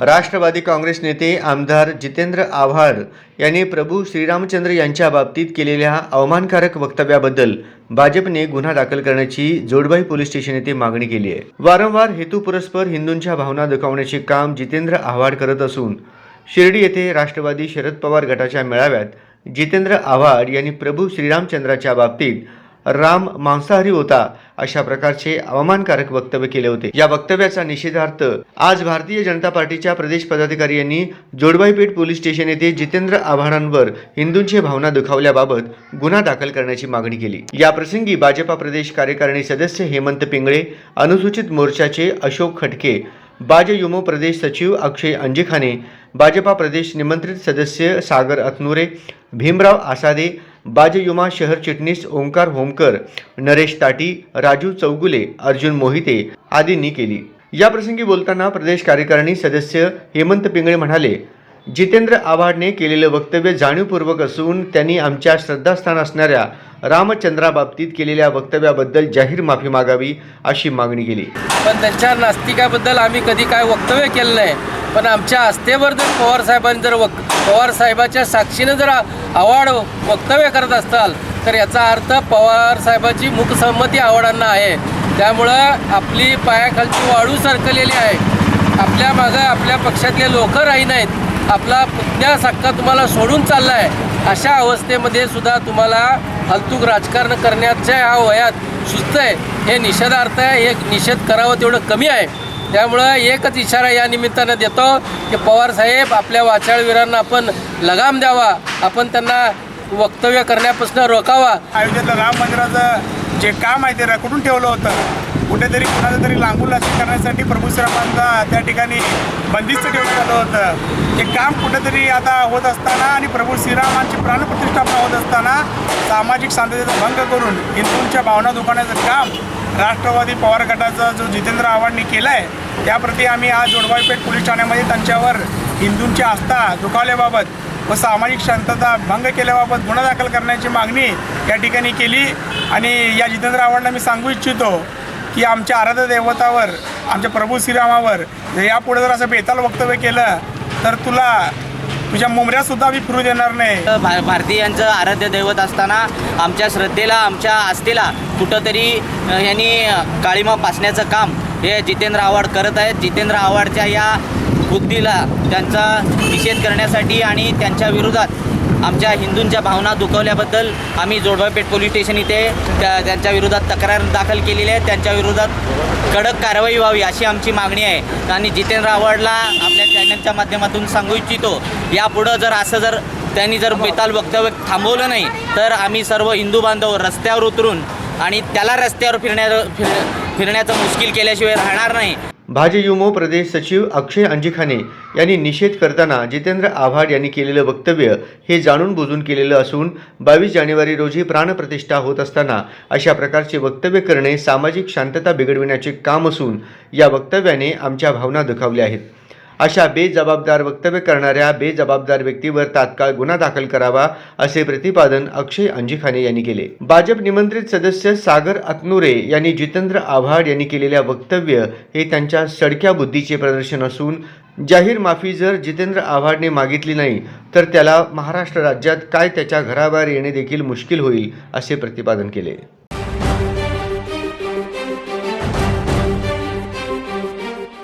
राष्ट्रवादी काँग्रेस नेते आमदार जितेंद्र आव्हाड यांनी प्रभू श्रीरामचंद्र यांच्या बाबतीत केलेल्या अवमानकारक वक्तव्याबद्दल भाजपने गुन्हा दाखल करण्याची जोडबाई पोलीस स्टेशन येथे मागणी केली आहे. वारंवार हेतुपुरस्पर हिंदूंच्या भावना दुखावण्याचे काम जितेंद्र आव्हाड करत असून शिर्डी येथे राष्ट्रवादी शरद पवार गटाच्या मेळाव्यात जितेंद्र आव्हाड यांनी प्रभू श्रीरामचंद्राच्या बाबतीत राम मांसाहारी होता अशा प्रकारचे अवमानकारक वक्तव्य केले होते. या वक्तव्याचा निषेधार्थ आज भारतीय जनता पार्टीच्या प्रदेश पदाधिकारी यांनी जोडबाईपेठ पोलीस स्टेशन येथे जितेंद्र आव्हाडांवर हिंदूंची भावना दुखावल्याबाबत गुन्हा दाखल करण्याची मागणी केली. या प्रसंगी भाजपा प्रदेश कार्यकारिणी सदस्य हेमंत पिंगळे अनुसूचित मोर्चाचे अशोक खटके बाज युमो प्रदेश सचिव अक्षय अंजिखाने भाजपा प्रदेश निमंत्रित सदस्य सागर अतनुरे भीमराव आसादे बाजयुमा शहर चिटणीस ओंकार होमकर नरेश ताटी राजू चौगुले अर्जुन मोहिते आदींनी केली. या प्रसंगी बोलताना प्रदेश कार्यकारिणी सदस्य हेमंत पिंगळे म्हणाले जितेंद्र आव्हाडने केलेलं वक्तव्य जाणीवपूर्वक असून त्यांनी आमच्या श्रद्धास्थान असणाऱ्या रामचंद्राबाबतीत केलेल्या वक्तव्याबद्दल जाहीर माफी मागावी अशी मागणी केली. पण त्यांच्या नास्तिकाबद्दल आम्ही कधी काय वक्तव्य केलं नाही. पण आमच्या आस्थेवर जर पवार साहेबांनी जर वक पवार साहेबाच्या साक्षीनं जर आवाड वक्तव्य करत असताल तर याचा अर्थ पवार साहेबाची मुकसंमती आव्हाडांना आहे. त्यामुळं आपली पायाखालची वाळू सरकलेली आहे. आपल्या मागं आपल्या पक्षातले लोक राही नाहीत. आपला पुतण्या सक्का तुम्हाला सोडून चालला आहे अशा अवस्थेमध्ये सुद्धा तुम्हाला फालतूक राजकारण करण्याच्या ह्या वयात सुस्त आहे. हे निषेधार्थ आहे. हे निषेध करावं तेवढं कमी आहे. त्यामुळं एकच इशारा या निमित्तानं देतो की पवार साहेब आपल्या वाचाळवीरांना आपण लगाम द्यावा. आपण त्यांना वक्तव्य करण्यापासून रोखावा. अयोध्येतलं राम मंदिराचं जे काम आहे ते रखडून ठेवलं होतं? कुठेतरी कुणाचं तरी लांबून लाचून करण्यासाठी प्रभू श्रीरामांचा त्या ठिकाणी बंदिस्त ठेवण्यात आलं होतं. ते काम कुठेतरी आता होत असताना आणि प्रभू श्रीरामांची प्राणप्रतिष्ठापना होत असताना सामाजिक शांततेचा भंग करून हिंदूंच्या भावना दुखावण्याचं काम राष्ट्रवादी पवार गटाचा जो जितेंद्र आव्हाडनी केला आहे त्याप्रती आम्ही आज जोडवाईपेठ पोलीस ठाण्यामध्ये त्यांच्यावर हिंदूंची आस्था दुखावल्याबाबत व सामाजिक शांतता भंग केल्याबाबत गुन्हा दाखल करण्याची मागणी या ठिकाणी केली. आणि या जितेंद्र आव्हाडला मी सांगू इच्छितो की आमच्या आराध्य देवतावर आमच्या प्रभू श्रीरामावर जर यापुढे जर असं बेताल वक्तव्य केलं तर तुला तुझ्या मुमऱ्यासुद्धा मी फिरू देणार नाही. भा भारतीयांचं आराध्य दैवत असताना आमच्या श्रद्धेला आमच्या आस्थेला कुठंतरी यांनी काळीमा पासण्याचं काम हे जितेंद्र आव्हाड करत आहेत. जितेंद्र आव्हाडच्या या बुद्धीला त्यांचा निषेध करण्यासाठी आणि त्यांच्या विरोधात आमच्या हिंदूंच्या भावना दुखवल्याबद्दल आम्ही जोडवापेठ पोलीस स्टेशन इथे त्या त्यांच्या विरोधात तक्रार दाखल केलेली आहे. त्यांच्या विरोधात कडक कारवाई व्हावी अशी आमची मागणी आहे. आणि जितेंद्र आव्हाडला आपल्या चॅनलच्या माध्यमातून सांगू इच्छितो यापुढं जर असं जर त्यांनी जर बेताल वक्तव्य थांबवलं नाही तर आम्ही सर्व हिंदू बांधव रस्त्यावर उतरून आणि त्याला रस्त्यावर फिरण्या फिर फिरण्याचं मुश्किल केल्याशिवाय राहणार नाही. भाजयुमो प्रदेश सचिव अक्षय अंजिखाने यांनी निषेध करताना जितेंद्र आव्हाड यांनी केलेलं वक्तव्य हे जाणून बुजून केलेलं असून बावीस जानेवारी रोजी प्राणप्रतिष्ठा होत असताना अशा प्रकारचे वक्तव्य करणे सामाजिक शांतता बिघडविण्याचे काम असून या वक्तव्याने आमच्या भावना दुखावल्या आहेत. अशा बेजबाबदार वक्तव्य करणाऱ्या बेजबाबदार व्यक्तीवर तात्काळ गुन्हा दाखल करावा असे प्रतिपादन अक्षय अंजिखाने यांनी केले. भाजप निमंत्रित सदस्य सागर अतनुरे यांनी जितेंद्र आव्हाड यांनी केलेल्या वक्तव्य हे त्यांच्या सडक्या बुद्धीचे प्रदर्शन असून जाहीर माफी जर जितेंद्र आव्हाडने मागितली नाही तर त्याला महाराष्ट्र राज्यात काय त्याच्या घराबाहेर येणे देखील मुश्किल होईल असे प्रतिपादन केले.